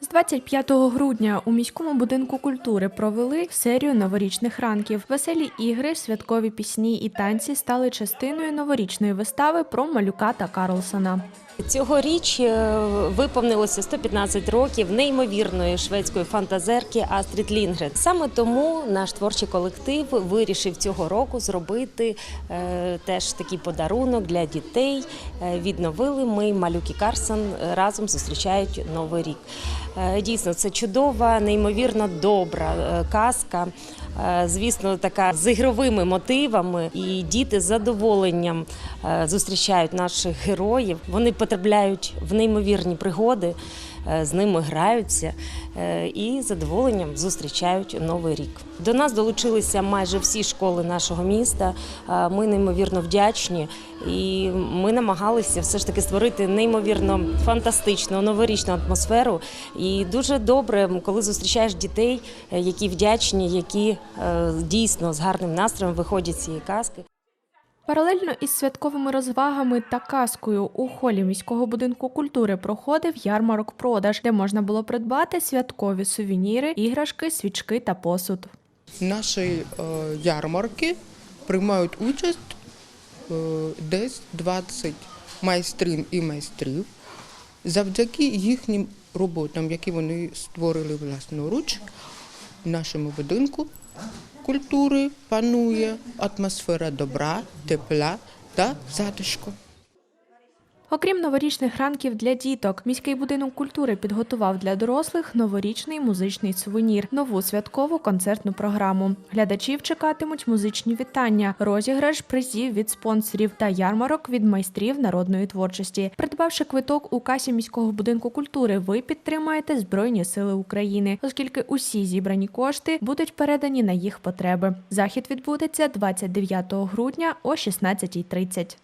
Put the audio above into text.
З 25 грудня у міському будинку культури провели серію новорічних ранків. Веселі ігри, святкові пісні і танці стали частиною новорічної вистави про малюка та Карлсона. Цьогоріч е, виповнилося 115 років неймовірної шведської фантазерки Астрід Лінгрен. Саме тому наш творчий колектив вирішив цього року зробити е, теж такий подарунок для дітей. Е, Відновили ми малюки Карсон разом зустрічають новий рік. Дійсно, це чудова, неймовірно добра казка. Е, Звісно, така з ігровими мотивами, і діти з задоволенням е, зустрічають наших героїв. Вони потрапляють в неймовірні пригоди, з ними граються е, і задоволенням зустрічають новий рік. До нас долучилися майже всі школи нашого міста. Е, Ми неймовірно вдячні, і ми намагалися все ж таки створити неймовірно фантастичну новорічну атмосферу. І дуже добре, коли зустрічаєш дітей, е, які вдячні, які е, дійсно з гарним настроєм виходять з цієї казки. Паралельно із святковими розвагами та казкою у холі міського будинку культури проходив ярмарок продаж, де можна було придбати святкові сувеніри, іграшки, свічки та посуд. Наші е, ярмарки приймають участь е, десь 20 майстрів і майстрів. Завдяки їхнім роботам, які вони створили власноруч, в нашому будинку культури панує атмосфера добра, тепла та затишку. Окрім новорічних ранків для діток, міський будинок культури підготував для дорослих новорічний музичний сувенір, нову святкову концертну програму. Глядачів чекатимуть музичні вітання, розіграш призів від спонсорів та ярмарок від майстрів народної творчості. Придбавши квиток у касі міського будинку культури, ви підтримаєте Збройні Сили України, оскільки усі зібрані кошти будуть передані на їх потреби. Захід відбудеться 29 грудня о 16.30.